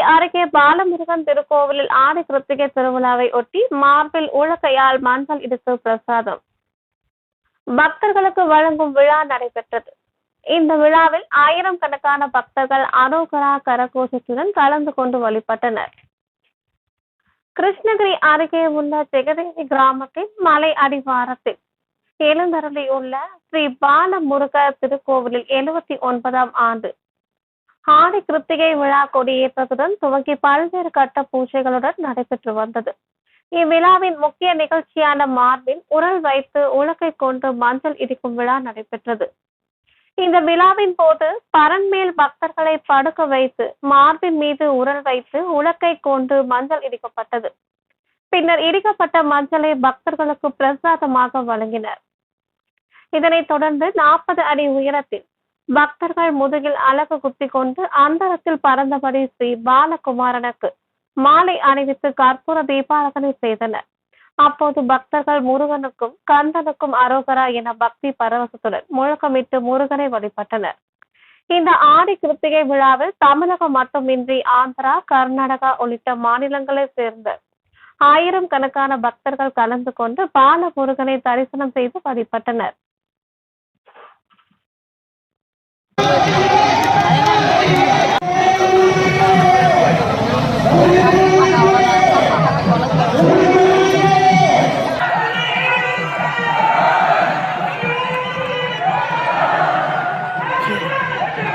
அருகே பாலமுருகன் திருக்கோவிலில் ஆடி கிருத்திகை திருவிழாவை ஒட்டி மார்பில் உழக்கையால் மஞ்சள் இடித்து பிரசாதம். பக்தர்களுக்கு வழங்கும் விழா நடைபெற்றது. இந்த விழாவில் ஆயிரம் கணக்கான பக்தர்கள் அரோகரா கரகோஷத்துடன் கலந்து கொண்டு வழிபட்டனர். கிருஷ்ணகிரி அருகே உள்ள ஜெகதேவி கிராமத்தின் மலை அடிவாரத்தில் எழுந்தருளியுள்ள ஸ்ரீ பாலமுருக திருக்கோவிலில் எழுபத்தி ஒன்பதாம் ஆண்டு ஆடி கிருத்திகை விழா கொடியேற்றத்துடன் துவங்கி பல்வேறு கட்ட பூஜைகளுடன் நடைபெற்று வந்தது. இவ்விழாவின் முக்கிய நிகழ்ச்சியான மார்பில் உரல் வைத்து உலக்கை கொண்டு மஞ்சள் இடிக்கும் விழா நடைபெற்றது. இந்த விழாவின் போது பரன்மேல் பக்தர்களை படுக்க வைத்து மார்பின் மீது உரல் வைத்து உலக்கை கொண்டு மஞ்சள் இடிக்கப்பட்டது. பின்னர் இடிக்கப்பட்ட மஞ்சளை பக்தர்களுக்கு பிரசாதமாக வழங்கினர். இதனைத் தொடர்ந்து நாற்பது அடி உயரத்தில் பக்தர்கள் முதுகில் அழகு குத்தி கொண்டு அந்தரத்தில் பறந்தபடி ஸ்ரீ பாலகுமாரனுக்கு மாலை அணிவித்து கற்பூர தீபாராதனை செய்தனர். அப்போது பக்தர்கள் முருகனுக்கும் கந்தனுக்கும் அரோகரா என பக்தி பரவசத்துடன் முழக்கமிட்டு முருகனை வழிபட்டனர். இந்த ஆடி கிருத்திகை விழாவில் தமிழகம் மட்டுமின்றி ஆந்திரா கர்நாடகா உள்ளிட்ட மாநிலங்களை சேர்ந்த ஆயிரம் கணக்கான பக்தர்கள் கலந்து கொண்டு பால முருகனை தரிசனம் செய்து வழிபட்டனர்.